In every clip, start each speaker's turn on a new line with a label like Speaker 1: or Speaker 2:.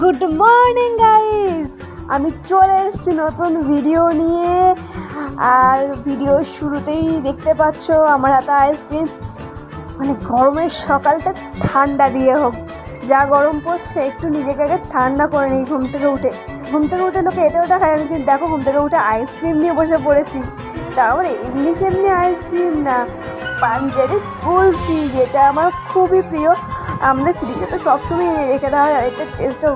Speaker 1: Good morning guys আমি চলে এসেছি নতুন ভিডিও নিয়ে। আর ভিডিওর শুরুতেই দেখতে পাচ্ছ আমার হাতে আইসক্রিম মানে গরমের সকালটা ঠান্ডা দিয়ে হোক। যা গরম পড়ছে, একটু নিজেকে আগে ঠান্ডা করে নিই ঘুম থেকে উঠে। ঘুম থেকে উঠে লোকে এটা ওটা খায় আমি কিন্তু দেখো, ঘুম থেকে উঠে আইসক্রিম নিয়ে বসে পড়েছি। তারপরে এমনি সেমনি আইসক্রিম না। পাঞ্জাবি কুলফি, যেটা আমার খুবই প্রিয়। আমাদের ফ্রিজে তো সবসময় এনে রেখে দেওয়া হয়। এটা টেস্টটা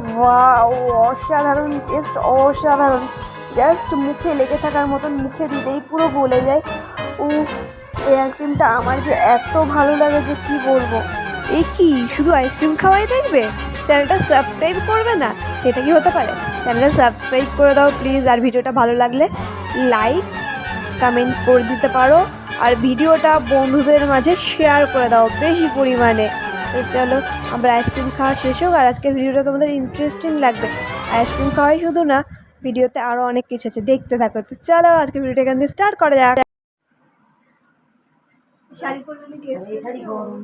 Speaker 1: অসাধারণ টেস্ট অসাধারণ। জাস্ট মুখে লেগে থাকার মতন মুখে দিলেই পুরো গলে যায়। ও এই আইসক্রিমটা আমার যে এত ভালো লাগে যে কি বলব। এ কি, শুধু আইসক্রিম খাওয়াই দেখবে? চ্যানেলটা সাবস্ক্রাইব করবে না? এটা কি হতে পারে? চ্যানেলটা সাবস্ক্রাইব করে দাও প্লিজ আর ভিডিওটা ভালো লাগলে লাইক কমেন্ট করে দিতে পারো। আর ভিডিওটা বন্ধুদের মাঝে শেয়ার করে দাও বেশি পরিমাণে। তো চলো আমরা আইসক্রিম খাওয়া শেষ হোক আর আজকের ভিডিওটা তোমাদের ইন্টারেস্টিং লাগবে। আইসক্রিম খাওয়াই শুধু না ভিডিওতে আরও অনেক কিছু আছে দেখতে থাকো। তো চলো আজকে ভিডিওটা এখান থেকে স্টার্ট করা যাক। শাড়ি পরলে নাকি?
Speaker 2: শাড়ি গরম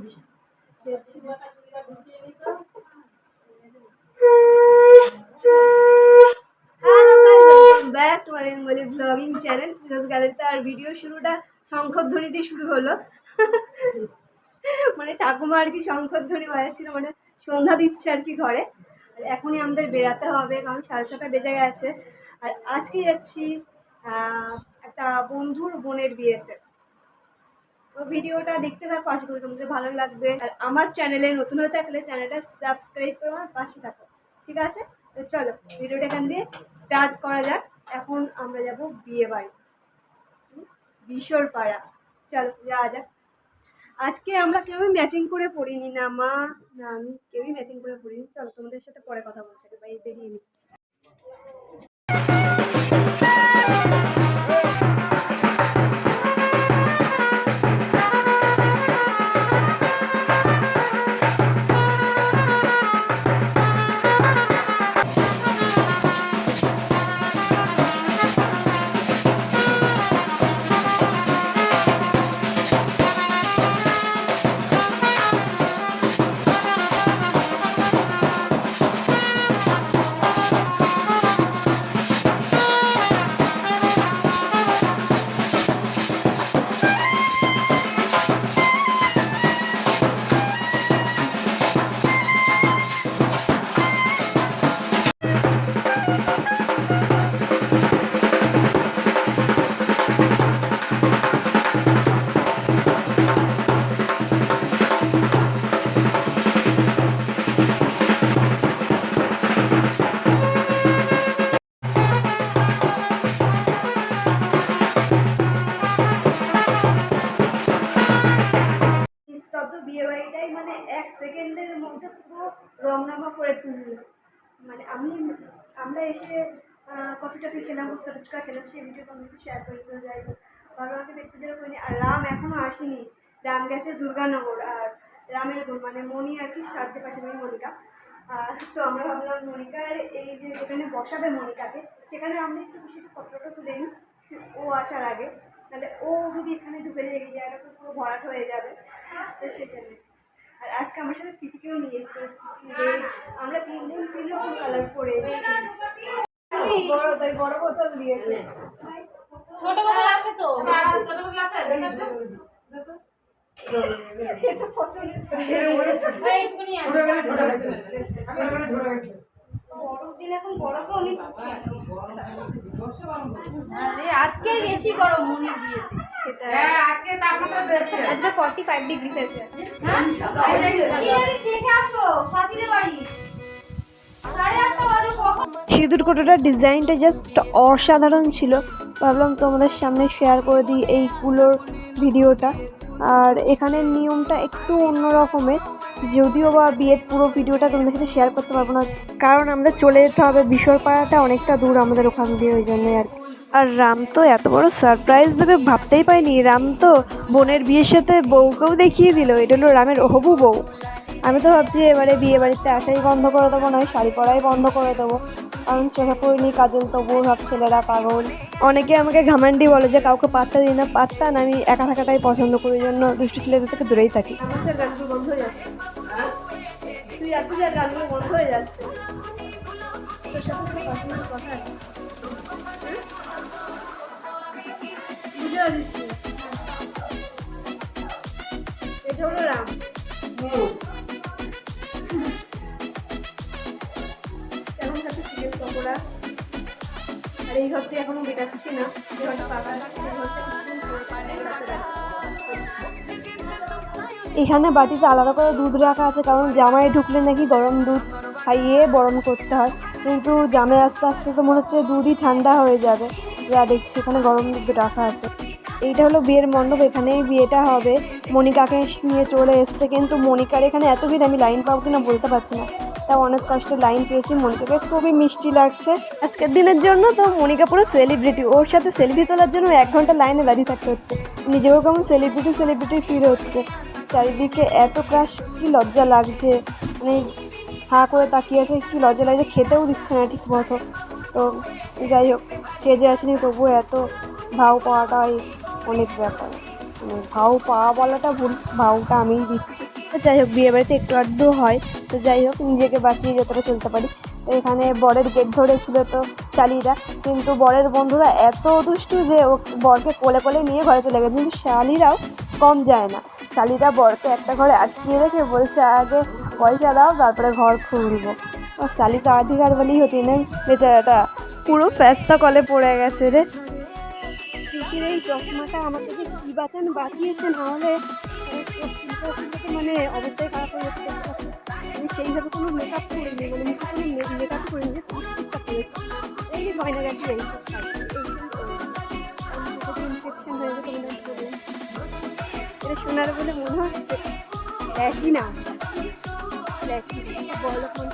Speaker 1: hello guys welcome back to my Bengali blogging channel গ্যালারিতে আর ভিডিও শুরুটা শঙ্খধ্বনি দিয়ে শুরু হলো। ঠাকুমা আর কি শঙ্খধ্বনি বাজাচ্ছিল মানে সন্ধ্যা দিচ্ছে আর কি ঘরে। এখনই আমাদের বেরাতে হবে, কারণ সাড়ে ছটা বেজে গেছে। আর আজকে যাচ্ছি একটা বন্ধুর বোনের বিয়েতে। তো ভিডিওটা দেখতে থাকো, আশা করি তোমাদের ভালো লাগবে। আর আমার চ্যানেলে, নতুন হয়ে থাকলে চ্যানেলটা সাবস্ক্রাইব করে আর পাশে থাকো। ঠিক আছে? তো চলো, ভিডিওটা এখান দিয়ে স্টার্ট করা যাক। এখন আমরা যাব বিয়ে বাড়ি বিশোর পাড়া চলো, যাওয়া যাক। আজকে আমরা কেউই ম্যাচিং করে পড়িনি না, মা, না, আমি কেউই ম্যাচিং করে পড়িনি। চলো তোমাদের সাথে পরে কথা বলছি ভাই বেরিয়ে নিই খেলাম সেই ভিডিও তোমাকে শেয়ার করে দিতে যাই ভালো আমাকে দেখতে যেতে পারিনি আর রাম এখনও আসেনি। রাম গেছে দুর্গানগর আর রামের বোন মানে মণি আর কি সাহায্যে পাশে মানে আহ, তো আমরা ভাবলাম মনিকার এই যে যেখানে বসাবে মণিকাকে সেখানে আমরা একটু বেশি ফটোটা তুলে নিই। ও আসার আগে। তাহলে ও যদি এখানে ঢুকে যায় এই জায়গাটা তো পুরো ভরাট হয়ে যাবে তো সেখানে আর আজকে আমার সাথে পিটিকেও নিয়ে এসেছে আমরা তিন দিন তিন রকম কালার পরে এসেছি বড় বোতল দিয়েছে।
Speaker 2: ছোট বোতল আছে তো। আছে
Speaker 1: আমি
Speaker 2: আরে আজকে বেশি গরম মনির বিয়েতে।
Speaker 1: সেটা
Speaker 2: আজকে তাপমাত্রা বেশি।
Speaker 1: আজকে ফর্টি ফাইভ ডিগ্রি সেলসিয়াস
Speaker 2: হ্যাঁ আমি দেখে আসো সাথীদের বাড়ি। সাড়ে আটটা বাজে কখন?
Speaker 1: সিঁদুর কোটোটার ডিজাইনটা জাস্ট অসাধারণ ছিল। ভাবলাম তোমাদের সামনে শেয়ার করে দিই এইগুলোর ভিডিওটা। আর এখানের নিয়মটা একটু অন্য রকমের। যদিও বা বিয়ের পুরো ভিডিওটা তোমাদের সাথে শেয়ার করতে পারব না। কারণ আমাদের চলে যেতে হবে বিশ্বরপাড়াটা অনেকটা দূর আমাদের ওখান দিয়ে ওই জন্যই আর। আর রাম তো এত বড় সারপ্রাইজ দেবে ভাবতেই পাইনি রাম তো বোনের বিয়ের সাথে বউকেও দেখিয়ে দিল। এটা হলো রামের হবু বউ। আমি তো ভাবছি এবারে বিয়ে বাড়িতে আসাই বন্ধ করে দেবো, নয় শাড়ি পরাই বন্ধ করে দেবো। কারণ চোখে পড়িনি কাজল তবুও সব ছেলেরা পাগল। অনেকে আমাকে ঘামান্ডি বলে যে কাউকে পাত্তা দিই না পাত্তা না আমি একা থাকাটাই পছন্দ করি ওই জন্য দুষ্টু ছেলেদের থেকে দূরেই থাকি। বন্ধ হয়ে যাচ্ছে। তুই আসিস আর গানগুলো বন্ধ হয়ে যাচ্ছে। তোর সাথে কথা আছে? হুম? বুঝতে পারছি এটা হলো রাম। এই ঘরটা কিছুক্ষণ বেটা খুশি না। এখানে বাটিতে আলাদা করে দুধ রাখা আছে, কারণ জামাই ঢুকলে নাকি গরম দুধ খাইয়ে বরণ করতে হয়। কিন্তু জামাই আস্তে আস্তে তো মনে হচ্ছে দুধই ঠান্ডা হয়ে যাবে। যা দেখছি এখানে গরম দুধ রাখা আছে। এইটা হলো বিয়ের মণ্ডপ, এখানেই বিয়েটা হবে। মনিকাকে নিয়ে চলে এসছে, কিন্তু মনিকার এখানে এত ভিড় আমি লাইন পাবো কিনা বলতে পারছি না। তাও অনেক কষ্টে লাইন পেয়েছি, মনিকাকে খুবই মিষ্টি লাগছে। আজকের দিনের জন্য তো মনিকা পুরো সেলিব্রিটি ওর সাথে সেলফি তোলার জন্য এক ঘণ্টা লাইনে দাঁড়িয়ে থাকতে হচ্ছে। নিজেও কেমন সেলিব্রিটি সেলিব্রিটি ফিল হচ্ছে। চারিদিকে এত ক্রাশ কি লজ্জা লাগছে। মানে হাঁ করে তাকিয়ে আছে, কি লজ্জা লাগছে, খেতেও দিচ্ছে না ঠিক মতো তো যাই হোক সেজে আসেনি, তবুও এত ভাও পাওয়াটাই অনেক ব্যাপার। ভাও পাওয়া বলাটা ভুল ভাউটা আমিই দিচ্ছি। তো যাই হোক, বিয়ে বাড়িতে একটু আধটু হয়। তো যাই হোক, নিজেকে বাঁচিয়ে যতটা চলতে পারি। তো এখানে বরের গেট ধরেছিল তো শালিরা। কিন্তু বরের বন্ধুরা এত দুষ্টু যে ও বরকে কোলে কোলে নিয়ে ঘরে চলে গেছে। কিন্তু শালিরাও কম যায় না। শালিরা বরকে একটা ঘরে আটকিয়ে রেখে বলছে, আগে পয়সা দাও, তারপরে ঘর খুলবো শালি তো আধিকার বলেই হতি না বেচারাটা পুরো ফ্যাস্তা কলে পড়ে গেছে রে। প্রীতির এই চশমাটা আমাকে যে কী বাঁচান? বাঁচিয়েছে নাহলে মানে অবস্থায় খারাপ হয়ে যাচ্ছে। আমি সেইভাবে কোনো মেকআপ করিনি মানে মুখে কোনো মেকআপ করিনি যে সিটটা করেছি এই যে এই হয়ে গেছে। এটা শোনার বলে মনে হচ্ছে। একই না একই বড় ফোন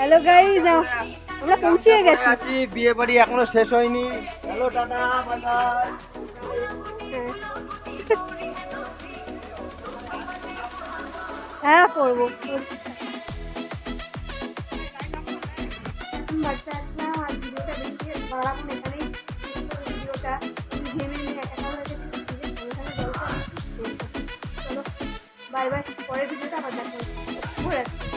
Speaker 1: হ্যালো গাইজ আমরা পৌঁছে গেছি।
Speaker 3: আছি বিয়ে বাড়ি এখনও শেষ হয়নি। হ্যালো টাটা
Speaker 1: হ্যাঁ করব। বাড়িতে আসলাম আর ভিডিওটা দেখে বাড়াবো এখানেই ভিডিওটা ঘেমে নিয়ে একা গেছে চলো বাই বাই পরের ভিডিওটা আবার দেখা হচ্ছে।